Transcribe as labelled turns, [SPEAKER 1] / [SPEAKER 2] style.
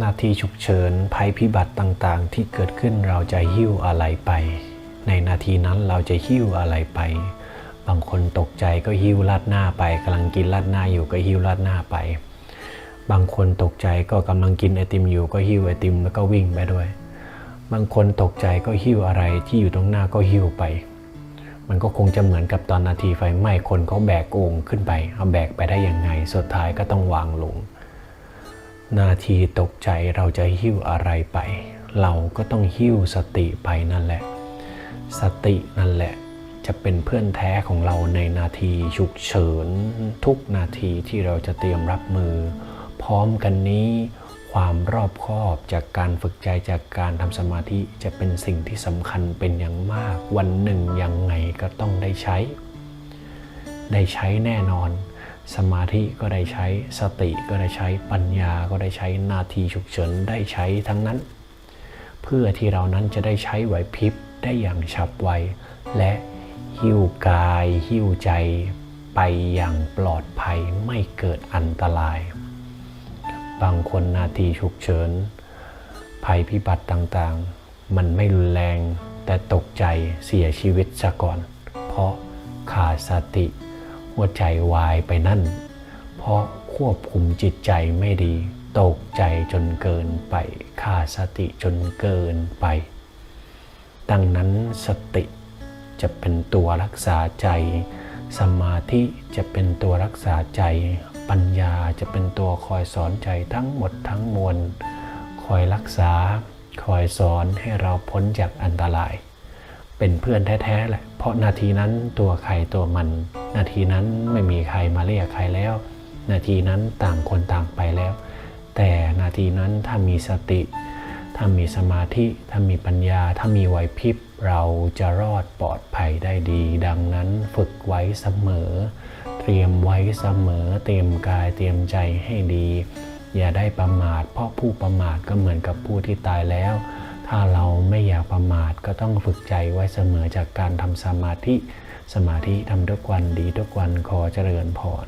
[SPEAKER 1] นาทีฉุกเฉินภัยพิบัติต่างๆ ที่เกิดขึ้นเราจะหิ้วอะไรไป ในนาทีนั้นเราจะหิ้วอะไรไป บางคนตกใจก็หิ้วลาดหน้าไปกำลังกินลาดหน้าอยู่ก็หิ้วลาดหน้าไป บางคนตกใจก็กำลังกินไอติมอยู่ก็หิ้วไอติมแล้วก็วิ่งไปด้วย บางคนตกใจก็หิ้วอะไรที่อยู่ตรงหน้าก็หิ้วไป มันก็คงจะเหมือนกับตอนนาทีไฟไหม้คนเขาแบกโอ่งขึ้นไปเอาแบกไปได้ยังไง สุดท้ายก็ต้องวางลง นาทีตกใจเราจะหิ้วอะไรไป เราก็ต้องหิ้วสติไปนั่นแหละ สตินั่นแหละ จะเป็นเพื่อนแท้ของเราในนาทีฉุกเฉิน ทุกนาทีที่เราจะเตรียมรับมือ พร้อมกันนี้ ความรอบคอบจากการฝึกใจจากการทำสมาธิจะเป็นสิ่งที่สำคัญเป็นอย่างมาก วันหนึ่งยังไงก็ต้องได้ใช้ ได้ใช้แน่นอน สมาธิก็ได้ใช้สติก็ได้ใช้ปัญญาก็ได้ใช้นาทีฉุกเฉินได้ใช้ทั้งนั้น เพื่อที่เรานั้นจะได้ใช้ไหวพริบได้อย่างฉับไว และหิ้วกายหิ้วใจไปอย่างปลอดภัยไม่เกิดอันตราย บางคนนาทีฉุกเฉิน ภัยพิบัติต่างๆ มันไม่รุนแรงแต่ตกใจเสียชีวิตซะก่อน เพราะขาดสติ หัวใจวายไปนั่น เพราะควบคุมจิตใจไม่ดี ตกใจจนเกินไปขาดสติจนเกินไป ดังนั้นสติจะเป็นตัวรักษาใจ สมาธิจะเป็นตัวรักษาใจ ปัญญาจะเป็นตัวคอยสอนใจทั้งหมดทั้งมวล คอยรักษา คอยสอนให้เราพ้นจากอันตราย เป็นเพื่อนแท้ๆแหละ เพราะนาทีนั้นตัวใครตัวมัน นาทีนั้นไม่มีใครมาเรียกใครแล้ว นาทีนั้นต่างคนต่างไปแล้ว แต่นาทีนั้นถ้ามีสติ ถ้ามีสมาธิ ถ้ามีปัญญา ถ้ามีไหวพริบ เราจะรอดปลอดภัยได้ดี ดังนั้นฝึกไว้เสมอ เตรียมไว้เสมอ เตรียมกายเตรียมใจให้ดี อย่าได้ประมาท เพราะผู้ประมาทก็เหมือนกับผู้ที่ตายแล้ว ถ้าเราไม่อยากประมาทก็ต้องฝึกใจไว้เสมอจากการทำสมาธิ สมาธิทำทุกวันดีทุกวันขอเจริญพร